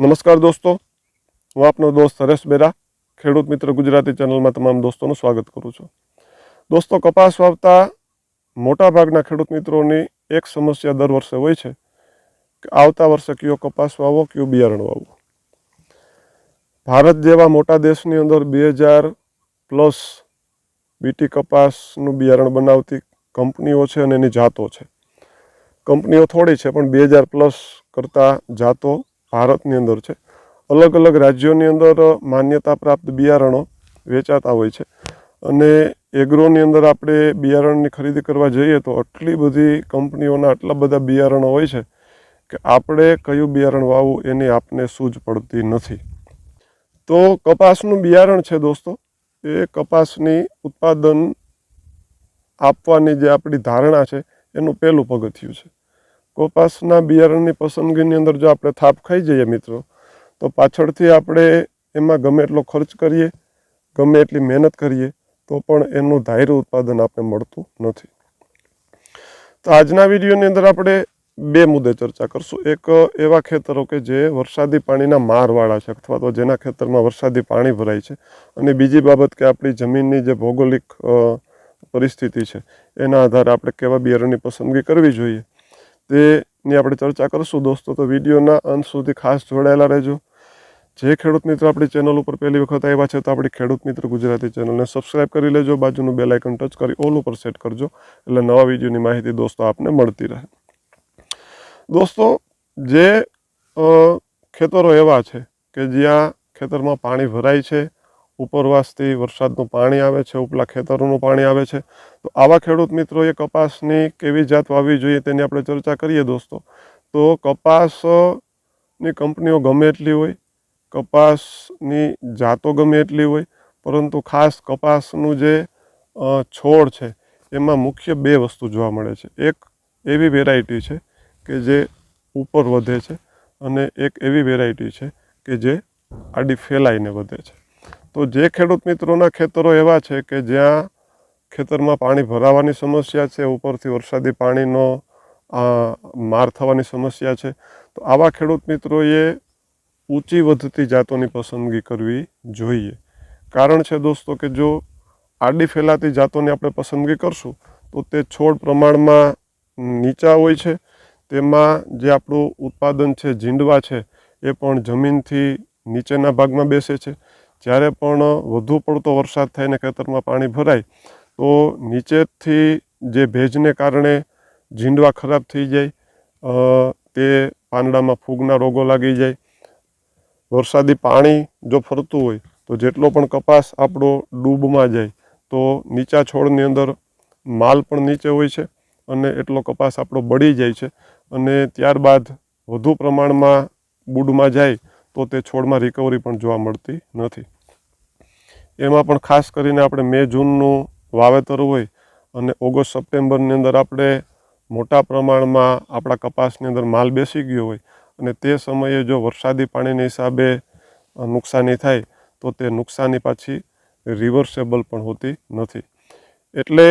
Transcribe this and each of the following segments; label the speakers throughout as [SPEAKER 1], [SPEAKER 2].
[SPEAKER 1] નમસ્કાર દોસ્તો, હું આપનો દોસ્ત હરેશ બેરા, ખેડૂત મિત્ર ગુજરાતી ચેનલમાં તમામ દોસ્તોનું સ્વાગત કરું છું. દોસ્તો, કપાસ વાવતા મોટાભાગના ખેડૂત મિત્રોની એક સમસ્યા દર વર્ષે હોય છે કે આવતા વર્ષે કયો કપાસ વાવો, કયું બિયારણ વાવો. ભારત જેવા મોટા દેશની અંદર બે હજાર પ્લસ બીટી કપાસનું બિયારણ બનાવતી કંપનીઓ છે અને એની જાતો છે. કંપનીઓ થોડી છે, પણ બે હજાર પ્લસ કરતાં જાતો ભારતની અંદર છે. અલગ અલગ રાજ્યોની અંદર માન્યતા પ્રાપ્ત બિયારણો વેચાતા હોય છે. અને એગ્રોની અંદર આપણે બિયારણની ખરીદી કરવા જઈએ તો આટલી બધી કંપનીઓના આટલા બધા બિયારણો હોય છે કે આપણે કયું બિયારણ વાવવું એની આપને સૂઝ પડતી નથી. તો કપાસનું બિયારણ છે દોસ્તો, એ કપાસની ઉત્પાદન આપવાની જે આપણી ધારણા છે, એનું પહેલું પગથિયું છે. કપાસના બિયારણની પસંદગીની અંદર જો આપણે થાપ ખાઈ જઈએ મિત્રો, તો પાછળથી આપણે એમાં ગમે એટલો ખર્ચ કરીએ, ગમે એટલી મહેનત કરીએ, તો પણ એનું ધાયરું ઉત્પાદન આપણે મળતું નથી. તો આજના વિડીયોની અંદર આપણે બે મુદ્દે ચર્ચા કરશું. એક એવા ખેતરો કે જે વરસાદી પાણીના મારવાળા છે અથવા તો જેના ખેતરમાં વરસાદી પાણી ભરાય છે. અને બીજી બાબત કે આપણી જમીનની જે ભૌગોલિક પરિસ્થિતિ છે, એના આધારે આપણે કેવા બિયારણની પસંદગી કરવી જોઈએ? તેની આપણે ચર્ચા કરીશું. દોસ્તો, તો વિડીયોના અંત સુધી ખાસ જોડાયેલા રહેજો. જે ખેડૂત મિત્રો આપણી ચેનલ ઉપર પહેલી વખત આવ્યા છે, તો આપણી ખેડૂત મિત્ર ગુજરાતી ચેનલને સબસ્ક્રાઇબ કરી લેજો. બાજુનું બેલ આઇકન ટચ કરી ઓલ ઉપર સેટ કરજો. એટલે નવા વિડીયોની માહિતી દોસ્તો આપને મળતી રહે. દોસ્તો, જે ખેતરો એવા છે કે જ્યાં ખેતરમાં પાણી ભરાય છે ઉપરવાસથી વરસાદનું પાણી આવે છે, ઉપલા ખેતરોનું પાણી આવે છે. તો આવા ખેડૂત મિત્રોએ કપાસની કેવી જાત વાવવી જોઈએ તેની આપણે ચર્ચા કરીએ દોસ્તો. તો કપાસની કંપનીઓ ગમે એટલી હોય, કપાસની જાતો ગમે એટલી હોય, પરંતુ ખાસ કપાસનું જે છોડ છે, એમાં મુખ્ય બે વસ્તુ જોવા મળે છે. એક એવી વેરાયટી છે કે જે ઉપર વધે છે અને એક એવી વેરાયટી છે કે જે આડી ફેલાઈને વધે છે. તો જે ખેડૂત મિત્રોના ખેતરો એવા છે કે જ્યાં ખેતરમાં પાણી ભરાવાની સમસ્યા છે, ઉપરથી વરસાદી પાણીનો માર થવાની સમસ્યા છે, તો આવા ખેડૂત મિત્રોએ ઊંચી વધતી જાતોની પસંદગી કરવી જોઈએ. કારણ છે દોસ્તો કે જો આડી ફેલાતી જાતોની આપણે પસંદગી કરશું, તો તે છોડ પ્રમાણમાં નીચા હોય છે, તેમાં જે આપણું ઉત્પાદન છે જીંડવા છે, એ પણ જમીનથી નીચેના ભાગમાં બેસે છે. જ્યારે પણ વધુ પડતો વરસાદ થાય ને ખેતરમાં પાણી ભરાય, તો નીચેથી જે ભેજને કારણે જીંડવા ખરાબ થઈ જાય તે પાંદડામાં ફૂગના રોગો લાગી જાય. વરસાદી પાણી જો ફરતું હોય, તો જેટલો પણ કપાસ આપણો ડૂબમાં જાય, તો નીચા છોડની અંદર માલ પણ નીચે હોય છે અને એટલો કપાસ આપણો બળી જાય છે અને ત્યારબાદ વધુ પ્રમાણમાં બુડમાં જાય તો તે છોડમાં રિકવરી પણ જોવા મળતી નથી. એમાં પણ ખાસ કરીને આપણે મે જૂનનું વાવેતર હોય અને ઓગસ્ટ સપ્ટેમ્બરની અંદર આપણે મોટા પ્રમાણમાં આપણા કપાસની અંદર માલ બેસી ગયો હોય અને તે સમયે જો વરસાદી પાણીના હિસાબે નુકસાની થાય, તો તે નુકસાની પાછી રિવર્સેબલ પણ હોતી નથી. એટલે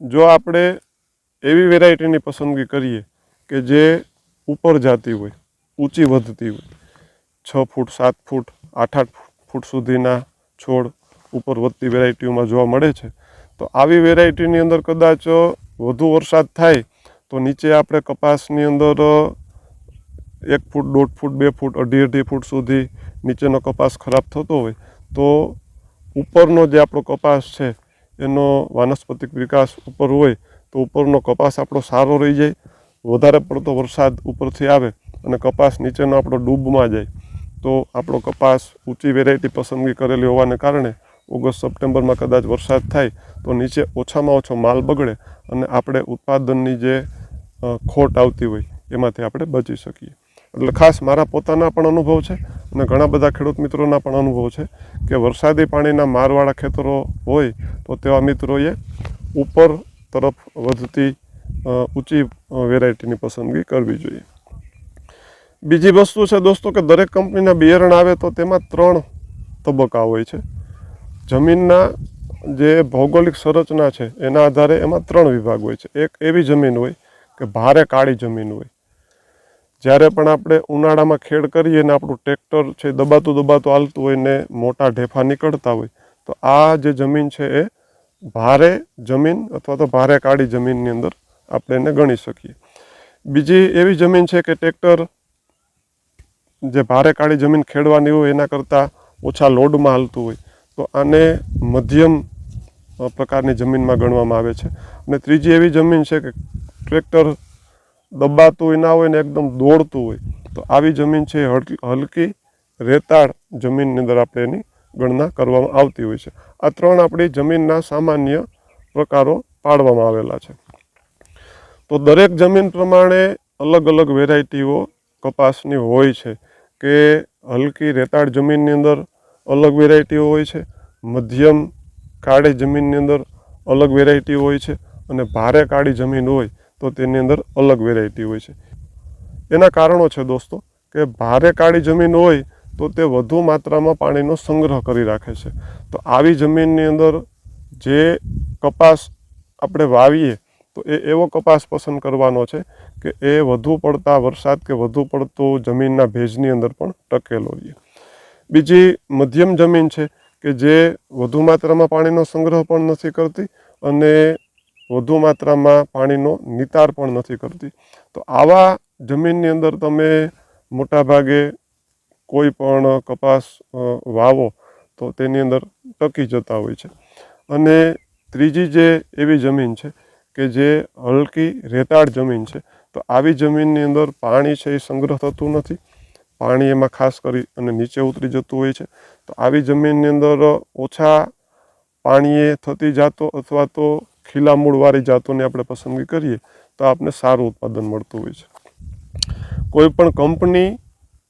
[SPEAKER 1] જો આપણે એવી વેરાયટીની પસંદગી કરીએ કે જે ઉપર જાતી હોય, ઊંચી વધતી હોય છ ફૂટ, સાત ફૂટ, આઠ આઠ ફૂટ સુધીના છોડ ઉપર વધતી વેરાયટીઓમાં જોવા મળે છે. તો આવી વેરાયટીની અંદર કદાચ વધુ વરસાદ થાય, તો નીચે આપણે કપાસની અંદર એક ફૂટ, દોઢ ફૂટ, બે ફૂટ, અઢી અઢી ફૂટ સુધી નીચેનો કપાસ ખરાબ થતો હોય, તો ઉપરનો જે આપણો કપાસ છે, એનો વાનસ્પતિક વિકાસ ઉપર હોય, તો ઉપરનો કપાસ આપણો સારો રહી જાય, વધારે પડતો વરસાદ ઉપરથી આવે અને કપાસ નીચેનો આપણો ડૂબમાં જાય. તો આપણો કપાસ ઊંચી વેરાયટી પસંદગી કરેલી હોવાને કારણે ઓગસ્ટ, સપ્ટેમ્બરમાં કદાચ વરસાદ થાય તો નીચે ઓછામાં ઓછો માલ બગડે અને આપણે ઉત્પાદનની જે ખોટ આવતી હોય એમાંથી આપણે બચી શકીએ. એટલે ખાસ મારા પોતાના પણ અનુભવ છે અને ઘણા બધા ખેડૂત મિત્રોના પણ અનુભવ છે કે વરસાદી પાણીના મારવાળા ખેતરો હોય તો તેવા મિત્રોએ ઉપર તરફ વધતી ઊંચી વેરાયટીની પસંદગી કરવી જોઈએ. બીજી વસ્તુ છે દોસ્તો કે દરેક કંપનીના બિયારણ આવે તો તેમાં ત્રણ તબક્કા હોય છે. જમીનના જે ભૌગોલિક સંરચના છે, એના આધારે એમાં ત્રણ વિભાગ હોય છે. એક એવી જમીન હોય કે ભારે કાળી જમીન હોય. જ્યારે પણ આપણે ઉનાળામાં ખેડ કરીએ ને આપણું ટ્રેક્ટર છે દબાતું દબાતું હાલતું હોય ને મોટા ઢેફા નીકળતા હોય, તો આ જે જમીન છે એ ભારે જમીન અથવા તો ભારે કાળી જમીનની અંદર આપણે એને ગણી શકીએ. બીજી એવી જમીન છે કે ટ્રેક્ટર જે ભારે કાળી જમીન ખેડવાની હોય એના કરતાં ઓછા લોડમાં હાલતું હોય. તો આને મધ્યમ પ્રકારની જમીનમાં ગણવામાં આવે છે. અને ત્રીજી એવી જમીન છે કે ટ્રેક્ટર દબાતું ના હોય ને એકદમ દોડતું હોય, તો આવી જમીન છે હલકી રેતાળ જમીનની અંદર આપણે એની ગણના કરવામાં આવતી હોય છે. આ ત્રણ આપણી જમીનના સામાન્ય પ્રકારો પાડવામાં આવેલા છે. તો દરેક જમીન પ્રમાણે અલગ અલગ વેરાયટીઓ કપાસની હોય છે. કે હલકી રેતાળ જમીનની અંદર અલગ વેરાયટીઓ હોય છે. મધ્યમ કાળી જમીનની અંદર અલગ વેરાયટી હોય છે અને ભારે કાળી જમીન હોય તો તેની અંદર અલગ વેરાયટી હોય છે. એના કારણો છે દોસ્તો કે ભારે કાળી જમીન હોય તો તે વધુ માત્રામાં પાણીનો સંગ્રહ કરી રાખે છે. તો આવી જમીનની અંદર જે કપાસ આપણે વાવીએ તો એ એવો કપાસ પસંદ કરવાનો છે કે એ વધુ પડતા વરસાદ કે વધુ પડતું જમીનના ભેજની અંદર પણ ટકેલો હોય બીજી મધ્યમ જમીન છે કે જે વધુ માત્રામાં પાણીનો સંગ્રહ પણ નથી કરતી અને વધુ માત્રામાં પાણીનો નિતાર પણ નથી કરતી. તો આવા જમીનની અંદર તમે મોટાભાગે કોઈ પણ કપાસ વાવો તો તેની અંદર ટકી જતા હોય છે. અને ત્રીજી જે એવી જમીન છે કે જે હલકી રેતાળ જમીન છે. તો આવી જમીનની અંદર પાણી છે એ સંગ્રહ થતું નથી. પાણી એમાં ખાસ કરી અને નીચે ઉતરી જતું હોય છે. તો આવી જમીનની અંદર ઓછા પાણીએ થતી જાતો અથવા તો ખીલા મૂળવાળી જાતોની આપણે પસંદગી કરીએ તો આપને સારું ઉત્પાદન મળતું હોય છે. કોઈ પણ કંપની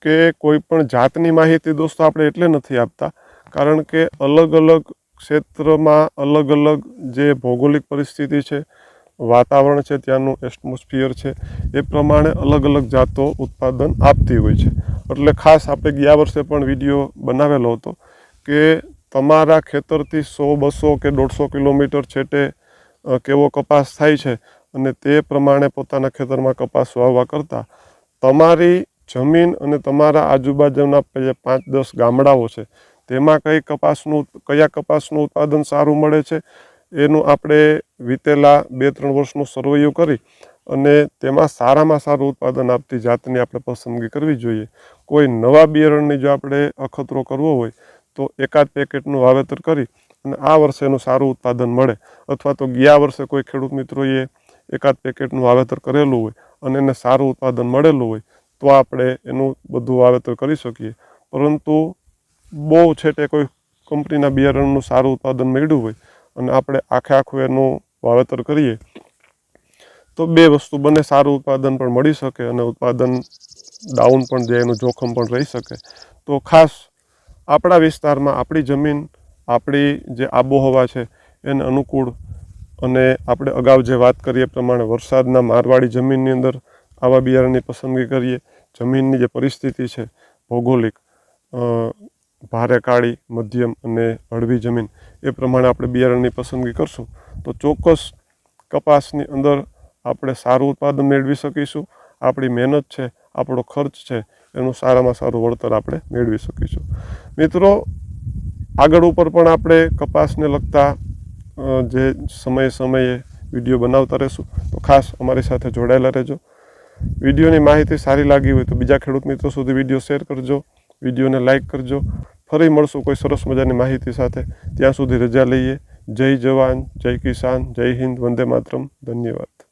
[SPEAKER 1] કે કોઈ પણ જાતની માહિતી દોસ્તો આપણે એટલે નથી આપતા, કારણ કે અલગ અલગ ક્ષેત્રમાં અલગ અલગ જે ભૌગોલિક પરિસ્થિતિ છે વાતાવરણ છે, ત્યાંનું એટમોસ્ફિયર છે, એ પ્રમાણે અલગ અલગ જાતો ઉત્પાદન આપતી હોય છે. એટલે ખાસ આપણે ગયા વર્ષે પણ વીડિયો બનાવેલો હતો કે તમારા ખેતરથી સો, બસો કે દોઢસો કિલોમીટર છેટે કેવો કપાસ થાય છે અને તે પ્રમાણે પોતાના ખેતરમાં કપાસ વાવવા કરતાં, તમારી જમીન અને તમારા આજુબાજુના જે પાંચ, દસ ગામડાઓ છે, તેમાં કઈ કપાસનું, કયા કપાસનું ઉત્પાદન સારું મળે છે? એનું આપણે વીતેલા બે, ત્રણ વર્ષનું સર્વૈયો કરી અને તેમાં સારામાં સારું ઉત્પાદન આપતી જાતની આપણે પસંદગી કરવી જોઈએ. કોઈ નવા બિયારણની જો આપણે અખતરો કરવો હોય, તો એકાદ પેકેટનું વાવેતર કરી અને આ વર્ષે એનું સારું ઉત્પાદન મળે. અથવા તો ગયા વર્ષે કોઈ ખેડૂત મિત્રોએ એકાદ પેકેટનું વાવેતર કરેલું હોય અને એને સારું ઉત્પાદન મળેલું હોય, તો આપણે એનું બધું વાવેતર કરી શકીએ. પરંતુ બહુ છેટે કોઈ કંપનીના બિયારણનું સારું ઉત્પાદન મળ્યું હોય અને આપણે આખે આખું એનું વાવેતર કરીએ, તો બે વસ્તુ બંને. સારું ઉત્પાદન પણ મળી શકે અને ઉત્પાદન ડાઉન પણ જાય, એનું જોખમ પણ રહી શકે. તો ખાસ આપણા વિસ્તારમાં આપણી જમીન, આપણી જે આબોહવા છે, એને અનુકૂળ અને આપણે અગાઉ જે વાત કરીએ પ્રમાણે વરસાદના મારવાડી જમીનની અંદર આવા બિયારણની પસંદગી કરીએ. જમીનની જે પરિસ્થિતિ છે, ભૌગોલિક ભારે કાળી, મધ્યમ અને હળવી જમીન એ પ્રમાણે આપણે બિયારણની પસંદગી કરશું. તો ચોક્કસ કપાસની અંદર આપણે સારું ઉત્પાદન મેળવી શકીશું. આપણી મહેનત છે, આપણો ખર્ચ છે, એનું સારામાં સારું વળતર આપણે મેળવી શકીશું. મિત્રો, આગળ ઉપર પણ આપણે કપાસને લગતા જે સમયે સમયે વીડિયો બનાવતા રહેશું. તો ખાસ અમારી સાથે જોડાયેલા રહેજો. વિડીયોની માહિતી સારી લાગી હોય તો બીજા ખેડૂત મિત્રો સુધી વીડિયો શેર કરજો. વિડીયોને લાઇક કરજો. ફરી મળશું કોઈ સરસ મજાની માહિતી સાથે. ત્યાં સુધી રજા લઈએ. જય જવાન, જય કિસાન, જય હિન્દ, વંદે માતરમ. ધન્યવાદ.